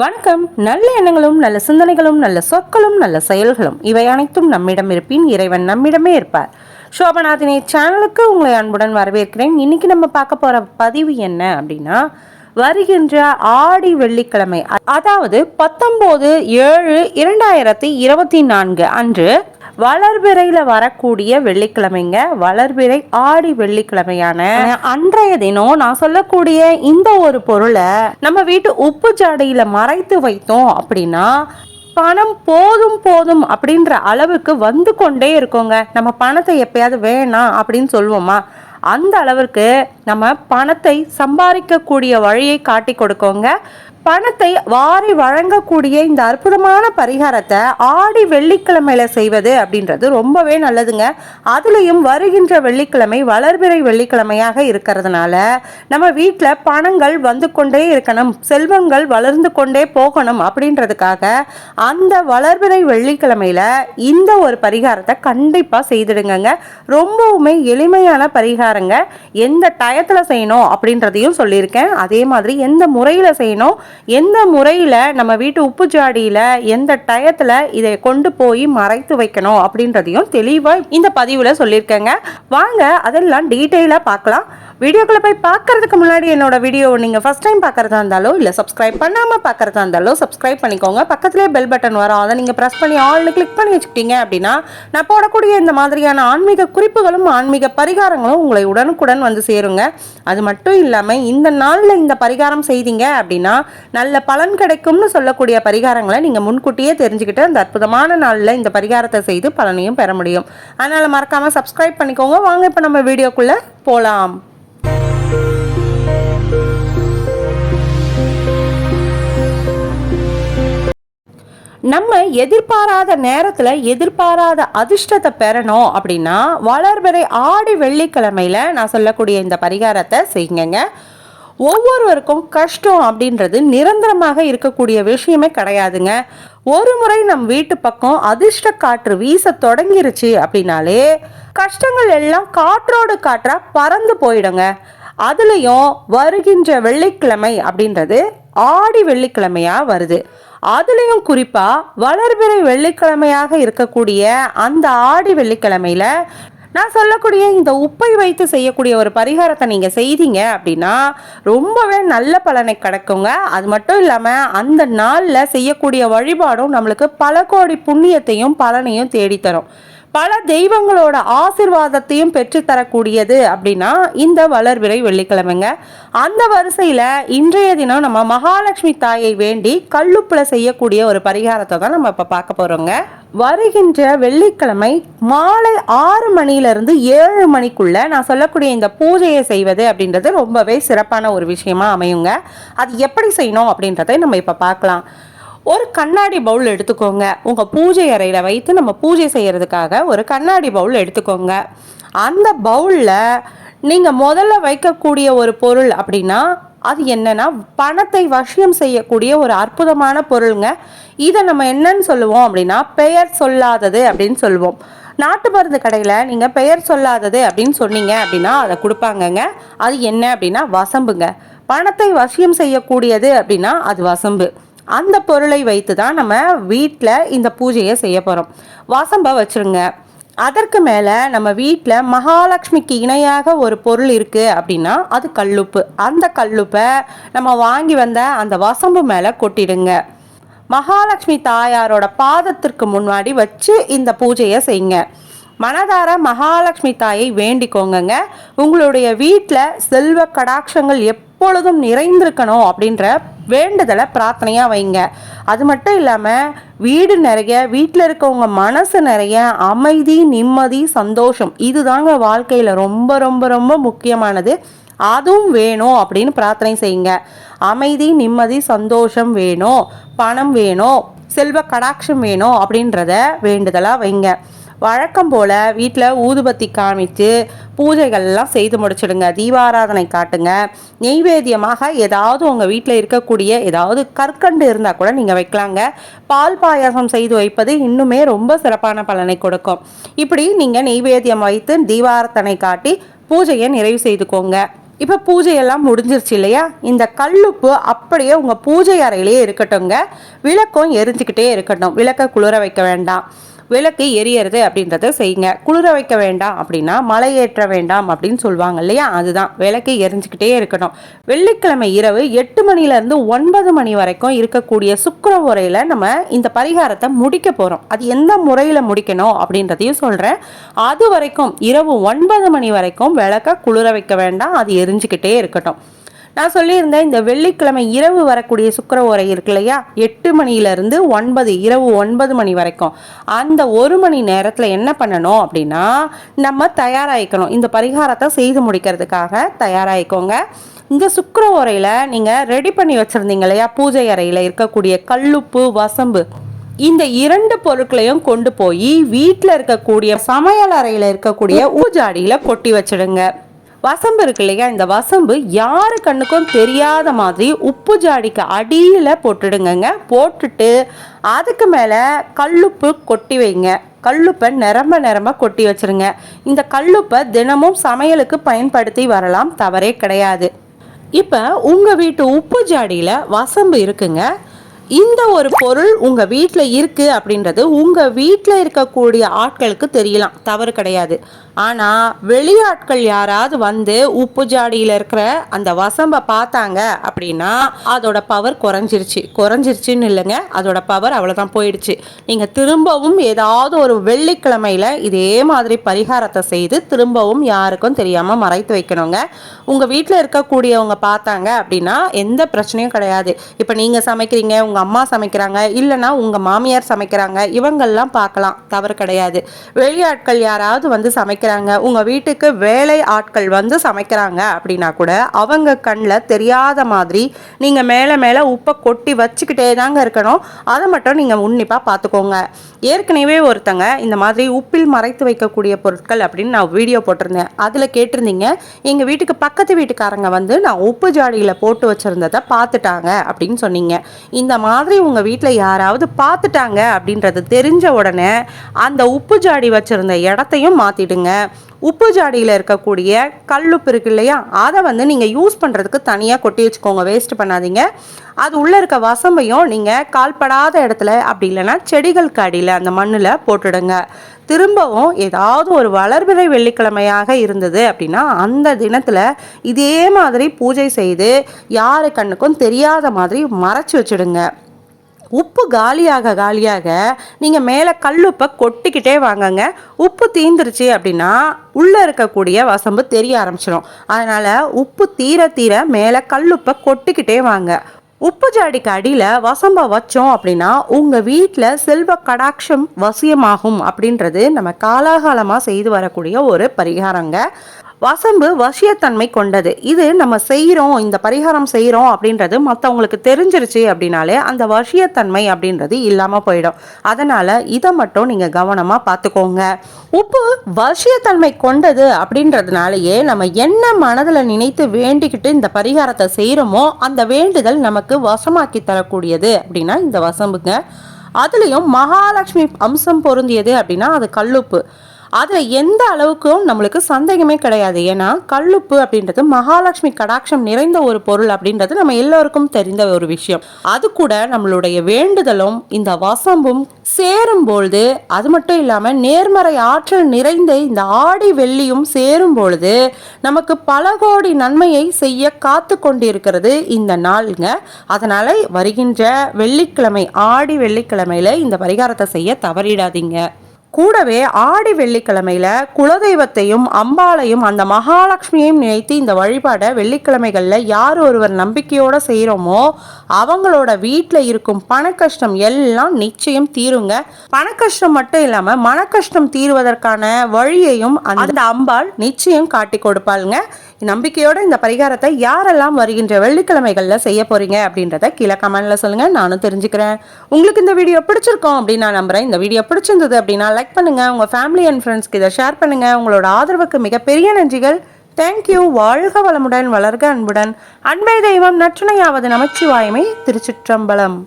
வணக்கம். நல்ல எண்ணங்களும் நல்ல சிந்தனைகளும் நல்ல சொற்களும் நல்ல செயல்களும் இவை அனைத்தும் நம்மிடம் இருப்பின் இறைவன் நம்மிடமே இருப்பார். சோபநாதினி சேனலுக்கு உங்களை அன்புடன் வரவேற்கிறேன். இன்னைக்கு நம்ம பார்க்க போற பதிவு என்ன அப்படின்னா வருகின்ற ஆடி வெள்ளிக்கிழமை அதாவது பத்தொம்போது ஏழு இரண்டாயிரத்தி இருபத்தி நான்கு அன்று வளர்பிறையில் வரக்கூடிய வெள்ளிக்கிழமைங்க. வளர்பிறை ஆடி வெள்ளிக்கிழமையான அன்றைய தினம் நான் சொல்லக்கூடிய இந்த ஒரு பொருளை நம்ம வீட்டு உப்பு ஜாடியில மறைத்து வைத்தோம் அப்படின்னா பணம் போதும் போதும் அப்படின்ற அளவுக்கு வந்து கொண்டே இருக்கோங்க. நம்ம பணத்தை எப்பயாவது வேணாம் அப்படின்னு சொல்லுவோமா அந்த அளவிற்கு நம்ம பணத்தை சம்பாதிக்கக்கூடிய வழியை காட்டி கொடுக்கோங்க. பணத்தை வாரி வழங்கக்கூடிய இந்த அற்புதமான பரிகாரத்தை ஆடி வெள்ளிக்கிழமையில செய்வது அப்படின்றது ரொம்பவே நல்லதுங்க. அதுலேயும் வருகின்ற வெள்ளிக்கிழமை வளர்பிறை வெள்ளிக்கிழமையாக இருக்கிறதுனால நம்ம வீட்டில் பணங்கள் வந்து கொண்டே இருக்கணும் செல்வங்கள் வளர்ந்து கொண்டே போகணும் அப்படின்றதுக்காக அந்த வளர்பிறை வெள்ளிக்கிழமையில இந்த ஒரு பரிகாரத்தை கண்டிப்பாக செய்திடுங்கங்க. ரொம்பவுமே எளிமையான பரிகாரங்க. எந்த டயத்தில் செய்யணும் அப்படின்றதையும் சொல்லியிருக்கேன். அதே மாதிரி எந்த முறையில் செய்யணும் எந்த முறையில் நம்ம வீட்டு உப்பு ஜாடியில் எந்த டயத்தில் இதை கொண்டு போய் மறைத்து வைக்கணும் அப்படின்றதையும் தெளிவாக இந்த பதிவில் சொல்லியிருக்கேங்க. வாங்க அதெல்லாம் டீட்டெயிலாக பார்க்கலாம். வீடியோக்குள்ளே போய் பார்க்கறதுக்கு முன்னாடி என்னோட வீடியோ நீங்கள் ஃபஸ்ட் டைம் பார்க்குறதா இருந்தாலோ இல்லை சப்ஸ்கிரைப் பண்ணாமல் பார்க்குறதா இருந்தாலோ சப்ஸ்கிரைப் பண்ணிக்கோங்க. பக்கத்துலேயே பெல் பட்டன் வரும். அதை நீங்கள் ப்ரெஸ் பண்ணி ஆல்னு கிளிக் பண்ணி வச்சுக்கிட்டீங்க அப்படின்னா நான் போடக்கூடிய இந்த மாதிரியான ஆன்மீக குறிப்புகளும் ஆன்மீக பரிகாரங்களும் உங்களை உடனுக்குடன் வந்து சேருங்க. அது மட்டும் இல்லாமல் இந்த நாளில் இந்த பரிகாரம் செய்தீங்க அப்படின்னா நல்ல பலன் கிடைக்கும்னு சொல்லக்கூடிய பரிகாரங்களை நீங்கள் முன்கூட்டியே தெரிஞ்சுக்கிட்டு அந்த அற்புதமான நாளில் இந்த பரிகாரத்தை செய்து பலனையும் பெற முடியும். அதனால் மறக்காமல் சப்ஸ்கிரைப் பண்ணிக்கோங்க. வாங்க இப்போ நம்ம வீடியோக்குள்ளே போகலாம் நம்ம எதிர்பாராத நேரத்தில் எதிர்பாராத அதிர்ஷ்டத்தை பெறணும் அப்படின்னா வளர்பிறை ஆடி வெள்ளிக்கிழமையில் நான் சொல்லக்கூடிய இந்த பரிகாரத்தை செய்யுங்க ஒவ்வொருவருக்கும் கஷ்டம் அப்படின்றது நிரந்தரமாக இருக்கக்கூடிய விஷயமே கிடையாதுங்க. ஒரு முறை நம் வீட்டு பக்கம் அதிர்ஷ்ட காற்று வீச தொடங்கிருச்சு அப்படின்னாலே கஷ்டங்கள் எல்லாம் காற்றோடு காற்றா பறந்து போயிடுங்க. அதுலேயும் வருகின்ற வெள்ளிக்கிழமை அப்படின்றது ஆடி வெள்ளிக்கிழமையா வருது. அதுலேயும் குறிப்பாக வளர்பிறை வெள்ளிக்கிழமையாக இருக்கக்கூடிய அந்த ஆடி வெள்ளிக்கிழமையில நான் சொல்லக்கூடிய இந்த உப்பை வைத்து செய்யக்கூடிய ஒரு பரிகாரத்தை நீங்கள் செய்தீங்க அப்படின்னா ரொம்பவே நல்ல பலனை கிடைக்குங்க. அது மட்டும் இல்லாமல் அந்த நாளில் செய்யக்கூடிய வழிபாடும் நம்மளுக்கு பல கோடி புண்ணியத்தையும் பலனையும் தேடித்தரும். பல தெய்வங்களோட ஆசிர்வாதத்தையும் பெற்றுத்தரக்கூடியது அப்படின்னா இந்த வளர்விரை வெள்ளிக்கிழமைங்க. அந்த வரிசையில் இன்றைய தினம் நம்ம மகாலட்சுமி தாயை வேண்டி கல்லுப்புல செய்யக்கூடிய ஒரு பரிகாரத்தை தான் நம்ம இப்போ பார்க்க போகிறோங்க வருகின்ற வெள்ளிக்கிழமை மாலை ஆறு மணியிலிருந்து ஏழு மணிக்குள்ள நான் சொல்லக்கூடிய இந்த பூஜையை செய்வது அப்படின்றது ரொம்பவே சிறப்பான ஒரு விஷயமா அமையுங்க. அது எப்படி செய்யணும் அப்படின்றதை நம்ம இப்போ பார்க்கலாம். ஒரு கண்ணாடி பவுல் எடுத்துக்கோங்க. உங்கள் பூஜை அறையில் வைத்து நம்ம பூஜை செய்கிறதுக்காக ஒரு கண்ணாடி பவுல் எடுத்துக்கோங்க. அந்த பவுலில் நீங்கள் முதல்ல வைக்கக்கூடிய ஒரு பொருள் அப்படின்னா அது என்னன்னா பணத்தை வசியம் செய்யக்கூடிய ஒரு அற்புதமான பொருளுங்க. இதை நம்ம என்னன்னு சொல்லுவோம் அப்படின்னா பெயர் சொல்லாதது அப்படின்னு சொல்லுவோம். நாட்டு மருந்து கடையில் நீங்கள் பெயர் சொல்லாதது அப்படின்னு சொன்னீங்க அப்படின்னா அதை கொடுப்பாங்கங்க. அது என்ன அப்படின்னா வசம்புங்க. பணத்தை வசியம் செய்யக்கூடியது அப்படின்னா அது வசம்பு. அந்த பொருளை வைத்து தான் நம்ம வீட்டில் இந்த பூஜையை செய்ய போகிறோம் வாசம்பா வச்சுருங்க. அதற்கு மேலே நம்ம வீட்டில் மகாலட்சுமிக்கு இணையாக ஒரு பொருள் இருக்குது அப்படின்னா அது கல்லுப்பு. அந்த கல்லுப்பை நம்ம வாங்கி வந்த அந்த வசம்பு மேலே கொட்டிடுங்க. மகாலட்சுமி தாயாரோட பாதத்திற்கு முன்னாடி வச்சு இந்த பூஜையை செய்யுங்க. மனதார மகாலட்சுமி தாயை வேண்டிக்கோங்கங்க. உங்களுடைய வீட்டில் செல்வ கடாட்சங்கள் எப்பொழுதும் நிறைந்திருக்கணும் அப்படின்ற வேண்டுதலை பிரார்த்தனையாக வைங்க. அது மட்டும் இல்லாமல் வீடு நிறைய வீட்டில் இருக்கவங்க மனசு நிறைய அமைதி நிம்மதி சந்தோஷம் இதுதாங்க வாழ்க்கையில் ரொம்ப ரொம்ப ரொம்ப முக்கியமானது. அதுவும் வேணும் அப்படின்னு பிரார்த்தனை செய்யுங்க. அமைதி நிம்மதி சந்தோஷம் வேணும் பணம் வேணும் செல்வ கடாட்சம் வேணும் அப்படின்றத வேண்டுதலாக வைங்க. வழக்கம் போல் வீட்டில் ஊதுபத்தி காமிச்சு பூஜைகள்லாம் செய்து முடிச்சிடுங்க. தீபாராதனை காட்டுங்க. நெய்வேத்தியமாக ஏதாவது உங்கள் வீட்டில் இருக்கக்கூடிய ஏதாவது கற்கண்டு இருந்தால் கூட நீங்கள் வைக்கலாங்க. பால் பாயாசம் செய்து வைப்பது இன்னுமே ரொம்ப சிறப்பான பலனை கொடுக்கும். இப்படி நீங்கள் நெய்வேத்தியம் வைத்து தீபாரத்தனை காட்டி பூஜையை நிறைவு செய்துக்கோங்க. இப்போ பூஜையெல்லாம் முடிஞ்சிருச்சு இல்லையா? இந்த கல்லுப்பு அப்படியே உங்கள் பூஜை அறையிலே இருக்கட்டும்ங்க. விளக்கம் எரிஞ்சுக்கிட்டே இருக்கட்டும். விளக்கை குளிர வைக்க வேண்டாம். விளக்கு எரியறது அப்படின்றத செய்யுங்க. குளிர வைக்க வேண்டாம் அப்படின்னா மலை ஏற்ற வேண்டாம் அப்படின்னு சொல்லுவாங்க இல்லையா? அதுதான். விளக்கு எரிஞ்சுக்கிட்டே இருக்கணும். வெள்ளிக்கிழமை இரவு எட்டு மணிலேருந்து ஒன்பது மணி வரைக்கும் இருக்கக்கூடிய சுக்கர உரையில் நம்ம இந்த பரிகாரத்தை முடிக்க போகிறோம் அது எந்த முறையில் முடிக்கணும் அப்படின்றதையும் சொல்கிறேன் அது வரைக்கும் இரவு ஒன்பது மணி வரைக்கும் விளக்க குளிர வைக்க வேண்டாம். அது எரிஞ்சுக்கிட்டே இருக்கட்டும். நான் சொல்லியிருந்தேன் இந்த வெள்ளிக்கிழமை இரவு வரக்கூடிய சுக்கர உரை இருக்கு இல்லையா? எட்டு மணியிலிருந்து ஒன்பது இரவு ஒன்பது மணி வரைக்கும். அந்த ஒரு மணி நேரத்தில் என்ன பண்ணணும் அப்படின்னா நம்ம தயாராகிக்கணும். இந்த பரிகாரத்தை செய்து முடிக்கிறதுக்காக தயாராகிக்கோங்க. இந்த சுக்கர உரையில் நீங்கள் ரெடி பண்ணி வச்சுருந்தீங்க இல்லையா? பூஜை அறையில் இருக்கக்கூடிய கல்லுப்பு வசம்பு இந்த இரண்டு பொருட்களையும் கொண்டு போய் வீட்டில் இருக்கக்கூடிய சமையல் அறையில் இருக்கக்கூடிய ஊஜாடியில் கொட்டி வச்சிடுங்க. வசம்பு இருக்கு இல்லையா? இந்த வசம்பு யாரு கண்ணுக்கும் தெரியாத மாதிரி உப்பு ஜாடிக்கு அடியில் போட்டுடுங்கங்க. போட்டுட்டு அதுக்கு மேலே கல்லுப்பு கொட்டி வைங்க. கல்லுப்பை நிரம்ப நிரம்ப கொட்டி வச்சிருங்க. இந்த கல்லுப்பை தினமும் சமையலுக்கு பயன்படுத்தி வரலாம். தவறே கிடையாது. இப்போ உங்கள் வீட்டு உப்பு ஜாடியில் வசம்பு இருக்குங்க. இந்த ஒரு பொருள் உங்கள் வீட்டில் இருக்குது அப்படின்றது உங்கள் வீட்டில் இருக்கக்கூடிய ஆட்களுக்கு தெரியலாம். தவறு கிடையாது. ஆனால் வெளியாட்கள் யாராவது வந்து உப்பு ஜாடியில் இருக்கிற அந்த வசம்பை பார்த்தாங்க அப்படின்னா அதோட பவர் குறைஞ்சிருச்சு. குறைஞ்சிருச்சுன்னு இல்லைங்க. அதோட பவர் அவ்வளோதான் போயிடுச்சு. நீங்கள் திரும்பவும் ஏதாவது ஒரு வெள்ளிக்கிழமையில் இதே மாதிரி பரிகாரத்தை செய்து திரும்பவும் யாருக்கும் தெரியாமல் மறைத்து வைக்கணுங்க. உங்கள் வீட்டில் இருக்கக்கூடியவங்க பார்த்தாங்க அப்படின்னா எந்த பிரச்சனையும் கிடையாது. இப்போ நீங்கள் சமைக்கிறீங்க உங்கள் அம்மா சமைக்கிறாங்க இல்லைன்னா உங்கள் மாமியார் சமைக்கிறாங்க இவங்கெல்லாம் பார்க்கலாம் தவறு கிடையாது. வெளியாட்கள் யாராவது வந்து சமைக்கிறாங்க உங்கள் வீட்டுக்கு வேலை ஆட்கள் வந்து சமைக்கிறாங்க அப்படின்னா கூட அவங்க கண்ணில் தெரியாத மாதிரி நீங்கள் மேலே மேலே உப்பை கொட்டி வச்சுக்கிட்டே தாங்க இருக்கணும். அதை மட்டும் நீங்கள் உன்னிப்பாக பார்த்துக்கோங்க ஏற்கனவே ஒருத்தங்க இந்த மாதிரி உப்பில் மறைத்து வைக்கக்கூடிய பொருட்கள் அப்படின்னு நான் வீடியோ போட்டிருந்தேன். அதில் கேட்டிருந்தீங்க எங்கள் வீட்டுக்கு பக்கத்து வீட்டுக்காரங்க வந்து நான் உப்பு ஜாடியில் போட்டு வச்சுருந்ததை பார்த்துட்டாங்க அப்படின்னு சொன்னீங்க. இந்த மாதிரி உங்கள் வீட்டில் யாராவது பார்த்துட்டாங்க அப்படின்றது தெரிஞ்ச உடனே அந்த உப்பு ஜாடி வச்சுருந்த இடத்தையும் மாற்றிடுங்க உப்பு ஜாடியில் இருக்கக்கூடிய கல்லுப்பு இருக்கு இல்லையா? அதை வந்து நீங்கள் யூஸ் பண்ணுறதுக்கு தனியாக கொட்டி வச்சுக்கோங்க. வேஸ்ட் பண்ணாதீங்க. அது உள்ளே இருக்க வசம்பையும் நீங்கள் கால்படாத இடத்துல அப்படி இல்லைன்னா செடிகளுக்கு அடியில் அந்த மண்ணில் போட்டுடுங்க. திரும்பவும் ஏதாவது ஒரு வளர்பிறை வெள்ளிக்கிழமையாக இருந்தது அப்படின்னா அந்த தினத்தில் இதே மாதிரி பூஜை செய்து யாரு கண்ணுக்கும் தெரியாத மாதிரி மறைச்சி வச்சுடுங்க. உப்பு காலியாக காலியாக நீங்கள் மேலே கல்லுப்பை கொட்டிக்கிட்டே வாங்கங்க. உப்பு தீந்துருச்சு அப்படின்னா உள்ளே இருக்கக்கூடிய வசம்பு தெரிய ஆரம்பிச்சிடும் அதனால் உப்பு தீர தீர மேலே கல்லுப்பை கொட்டிக்கிட்டே வாங்க. உப்பு ஜாடிக்கு அடியில் வசம்ப வச்சோம் அப்படின்னா உங்கள் வீட்டில் செல்வ கடாட்சம் வசியமாகும் அப்படின்றது நம்ம காலாகாலமாக செய்து வரக்கூடிய ஒரு பரிகாரங்க. வசம்பு வசியத்தன்மை கொண்டது. இது நம்ம செய்கிறோம் இந்த பரிகாரம் செய்கிறோம் அப்படின்றது மற்றவங்களுக்கு தெரிஞ்சிருச்சு அப்படின்னாலே அந்த வசியத்தன்மை அப்படின்றது இல்லாமல் போயிடும். அதனால் இதை மட்டும் நீங்கள் கவனமாக பார்த்துக்கோங்க. உப்பு வசியத்தன்மை கொண்டது அப்படின்றதுனாலயே நம்ம என்ன மனதில் நினைத்து வேண்டிக்கிட்டு இந்த பரிகாரத்தை செய்கிறோமோ அந்த வேண்டுதல் நமக்கு வசமாக்கி தரக்கூடியது அப்படின்னா இந்த வசம்புங்க. அதுலேயும் மகாலட்சுமி அம்சம் பொருந்தியது அப்படின்னா அது கல்லுப்பு. அதில் எந்த அளவுக்கும் நம்மளுக்கு சந்தேகமே கிடையாது. ஏன்னா கல்லுப்பு அப்படின்றது மகாலட்சுமி கடாட்சம் நிறைந்த ஒரு பொருள் அப்படின்றது நம்ம எல்லோருக்கும் தெரிந்த ஒரு விஷயம். அது கூட நம்மளுடைய வேண்டுதலும் இந்த வசம்பும் சேரும்பொழுது அது மட்டும் இல்லாமல் நேர்மறை ஆற்றல் நிறைந்த இந்த ஆடி வெள்ளியும் சேரும் பொழுது நமக்கு பல கோடி நன்மையை செய்ய காத்து கொண்டிருக்கிறது இந்த நாளுங்க. அதனால் வருகின்ற வெள்ளிக்கிழமை ஆடி வெள்ளிக்கிழமையில் இந்த பரிகாரத்தை செய்ய தவறிடாதீங்க. கூடவே ஆடி வெள்ளிக்கிழமையில குலதெய்வத்தையும் அம்பாளையும் அந்த மகாலட்சுமியையும் நினைத்து இந்த வழிபாடை வெள்ளிக்கிழமைகளில் யார் ஒருவர் நம்பிக்கையோடு செய்கிறோமோ அவங்களோட வீட்டில் இருக்கும் பண கஷ்டம் எல்லாம் நிச்சயம் தீருங்க. பண கஷ்டம் மட்டும் இல்லாமல் மன கஷ்டம் தீர்வதற்கான வழியையும் அந்த அம்பாள் நிச்சயம் காட்டி கொடுப்பாளுங்க. நம்பிக்கையோட இந்த பரிகாரத்தை யாரெல்லாம் வருகின்ற வெள்ளிக்கிழமைகளில் செய்ய போறீங்க அப்படின்றத கீழே கமெண்ட்ல சொல்லுங்க. நானும் தெரிஞ்சுக்கிறேன். உங்களுக்கு இந்த வீடியோ பிடிச்சிருக்கோம் அப்படின்னு நான் நம்புறேன். இந்த வீடியோ பிடிச்சிருந்தது அப்படின்னா லைக் பண்ணுங்க. உங்க ஃபேமிலி அண்ட் ஃப்ரெண்ட்ஸ்க்கு இதை ஷேர் பண்ணுங்க. உங்களோட ஆதரவுக்கு மிகப்பெரிய நன்றிகள். தேங்க்யூ வாழ்க வளமுடன் வளர்க அன்புடன். அன்பை தெய்வம் நற்றுணையாவது நமச்சிவாயமை திருச்சிற்றம்பலம்.